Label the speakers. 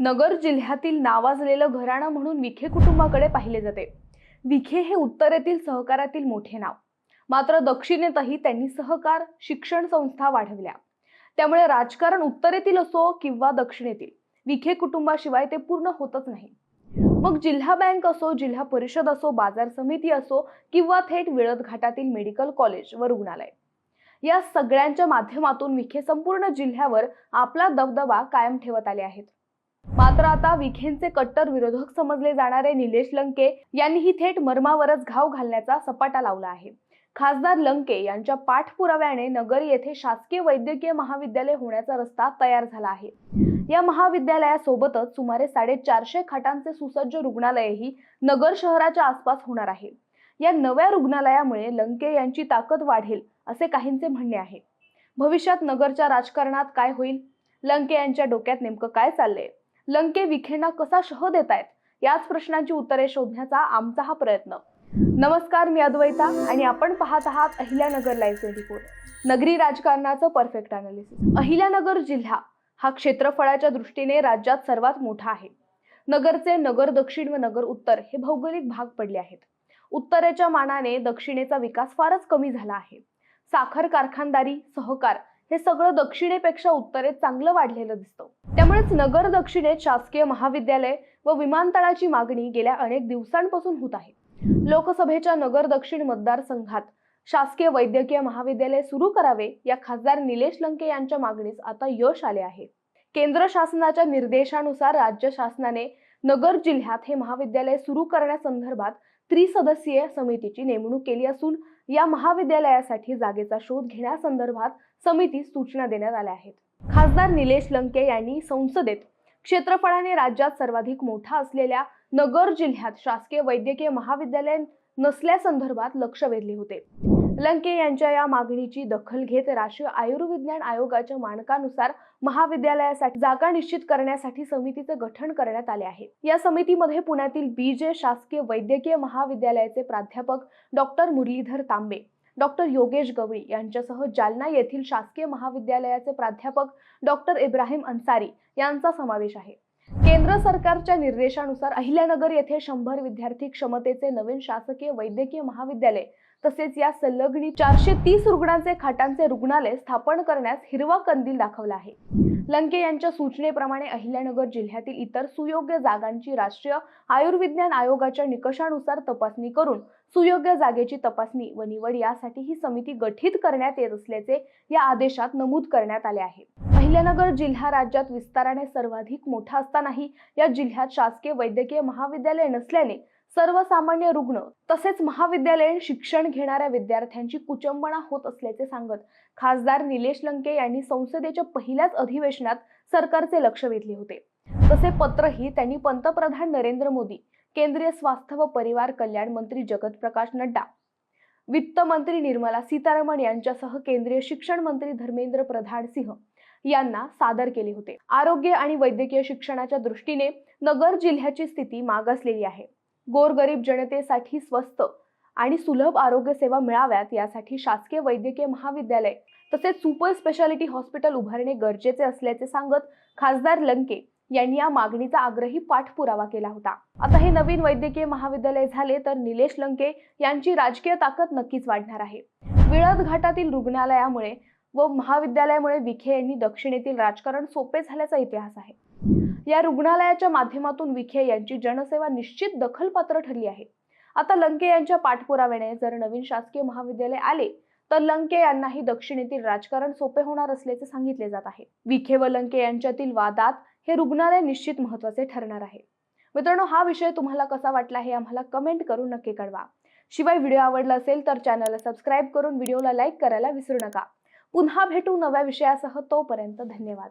Speaker 1: नगर जिल्ह्यातील नावाजलेलं घराणं म्हणून विखे कुटुंबाकडे पाहिले जाते. विखे हे उत्तरेतील सहकारातील मोठे नाव. मात्र दक्षिणेतही त्यांनी सहकार शिक्षण संस्था वाढवल्या. त्यामुळे राजकारण उत्तरेतील असो किंवा दक्षिणेतील विखे कुटुंबाशिवाय ते पूर्ण होतच नाही. मग जिल्हा बँक असो जिल्हा परिषद असो बाजार समिती असो किंवा थेट विळद घाटातील मेडिकल कॉलेज व रुग्णालय. या सगळ्यांच्या माध्यमातून विखे संपूर्ण जिल्ह्यावर आपला दबदबा कायम ठेवत आले आहेत. मात्र आता विखेंचे कट्टर विरोधक समजले जाणारे निलेश लंके यांनीही थेट मर्मावरच घाव घालण्याचा सपाटा लावला आहे. खासदार लंके यांच्या पाठपुराव्याने नगर येथे शासकीय वैद्यकीय महाविद्यालय होण्याचा रस्ता तयार झाला आहे. या महाविद्यालयासोबतच सुमारे साडेचारशे खाटांचे सुसज्ज रुग्णालयही नगर शहराच्या आसपास होणार आहे. या नव्या रुग्णालयामुळे लंके यांची ताकद वाढेल असे काहींचे म्हणणे आहे. भविष्यात नगरच्या राजकारणात काय होईल? लंके यांच्या डोक्यात नेमकं काय चाललंय? लंके विखेंना कसा शह देत आहेत याच प्रश्नांची उत्तरे शोधण्याचा आमचा हा प्रयत्न. नमस्कार मी अद्वैता आणि आपण पाहत आहात अहिल्यानगर लाईव्ह ट्वेंटी फोर नगरी राजकारणाचं परफेक्ट अनालिसिस अहिल्यानगर जिल्हा हा क्षेत्रफळाच्या दृष्टीने राज्यात सर्वात मोठा आहे. नगरचे नगर दक्षिण व नगर उत्तर हे भौगोलिक भाग पडले आहेत. उत्तरेच्या मानाने दक्षिणेचा विकास फारच कमी झाला आहे. साखर कारखानदारी सहकार हे सगळं दक्षिणेपेक्षा उत्तरेत चांगलं वाढलेलं दिसतं. त्यामुळेच नगर दक्षिणेत शासकीय महाविद्यालय व विमानतळाची मागणी गेल्या अनेक दिवसांपासून होत आहे. लोकसभेच्या नगर दक्षिण मतदारसंघात शासकीय वैद्यकीय महाविद्यालय सुरू करावे या खासदार निलेश लंके यांच्या मागणीस आता यश आले आहे. केंद्र शासनाच्या निर्देशानुसार राज्य शासनाने नगर जिल्ह्यात हे महाविद्यालय सुरू करण्यासंदर्भात त्रिसदस्यीय समितीची नेमणूक केली असून या महाविद्यालयासाठी जागेचा शोध घेण्यासंदर्भात समितीस सूचना देण्यात आल्या आहेत. खासदार निलेश लंके यांनी संसदेत क्षेत्रफळाने राज्यात सर्वाधिक मोठा असलेल्या नगर जिल्ह्यात शासकीय वैद्यकीय महाविद्यालय नसल्यासंदर्भात लक्ष वेधले होते. लंके यांच्या या मागणीची दखल घेत राष्ट्रीय आयुर्विज्ञान आयोगाच्या मानकानुसार महाविद्यालयासाठी जागा निश्चित करण्यासाठी समितीचे गठन करण्यात आले आहे. या समितीमध्ये पुण्यातील बीजे शासकीय वैद्यकीय महाविद्यालयाचे प्राध्यापक डॉक्टर मुरलीधर तांबे डॉक्टर योगेश गवळी यांच्यासह जालना येथील शासकीय महाविद्यालयाचे प्राध्यापक डॉक्टर इब्राहिम अन्सारी यांचा समावेश आहे. केंद्र सरकारच्या निर्देशानुसार अहिल्यानगर येथे शंभर विद्यार्थी क्षमतेचे नवीन शासकीय वैद्यकीय महाविद्यालय तसेच या संलग्नित चारशे तीस रुग्णांचे खाटांचे रुग्णालय स्थापन करण्यास हिरवा कंदील दाखवला आहे. लंके यांच्या सूचनेप्रमाणे अहिल्यानगर जिल्ह्यातील इतर सुयोग्य जागांची राष्ट्रीय आयुर्विज्ञान आयोगाच्या निकषानुसार तपासणी करून सुयोग्य जागेची तपासणी व निवड यासाठी ही समिती गठीत करण्यात येत असल्याचे या आदेशात नमूद करण्यात आले आहे. अहिल्यानगर जिल्हा राज्यात विस्ताराने सर्वाधिक मोठा असतानाही या जिल्ह्यात शासकीय वैद्यकीय महाविद्यालय नसल्याने सर्वसामान्य रुग्ण तसेच महाविद्यालयीन शिक्षण घेणाऱ्या विद्यार्थ्यांची कुचंबणा होत असल्याचे सांगत खासदार निलेश लंके यांनी संसदेच्या पहिल्याच अधिवेशनात सरकारचे लक्ष वेधले होते. तसे पत्रही त्यांनी पंतप्रधान नरेंद्र मोदी केंद्रीय स्वास्थ्य व परिवार कल्याण मंत्री जगत प्रकाश नड्डा वित्त मंत्री निर्मला सीतारामन यांच्यासह केंद्रीय शिक्षण मंत्री धर्मेंद्र प्रधान सिंह यांना सादर केले होते. आरोग्य आणि वैद्यकीय शिक्षणाच्या दृष्टीने नगर जिल्ह्याची स्थिती मागासलेली आहे. गोरगरीब जनतेसाठी स्वस्त आणि सुलभ आरोग्य सेवा मिळाव्यात यासाठी शासकीय वैद्यकीय महाविद्यालय तसेच सुपर स्पेशालिटी हॉस्पिटल उभारणे गरजेचे असल्याचे सांगत खासदार लंके यांनी या मागणीचा आग्रही पाठपुरावा केला होता. आता हे नवीन वैद्यकीय महाविद्यालय झाले तर निलेश लंके यांची राजकीय ताकद नक्कीच वाढणार आहे. विळद घाटातील रुग्णालयामुळे व महाविद्यालयामुळे विखे यांनी दक्षिणेतील राजकारण सोपे झाल्याचा इतिहास आहे. या रुग्णालयाच्या माध्यमातून विखे यांची जनसेवा निश्चित दखलपात्र ठरली आहे. आता लंके यांच्या पाठपुराव्याने जर नवीन शासकीय महाविद्यालय आले तर लंके यांनाही दक्षिणेतील राजकारण सोपे होणार असल्याचे सांगितले जात आहे. विखे व लंके यांच्यातील वादात हे रुग्णालय निश्चित महत्त्वाचे ठरणार आहे. मित्रांनो हा विषय तुम्हाला कसा वाटला हे आम्हाला कमेंट करून नक्की कळवा. शिवाय व्हिडिओ आवडला असेल तर चॅनलला सबस्क्राईब करून व्हिडिओला लाईक करायला विसरू नका. पुन्हा भेटू नव्या विषयासह तोपर्यंत धन्यवाद.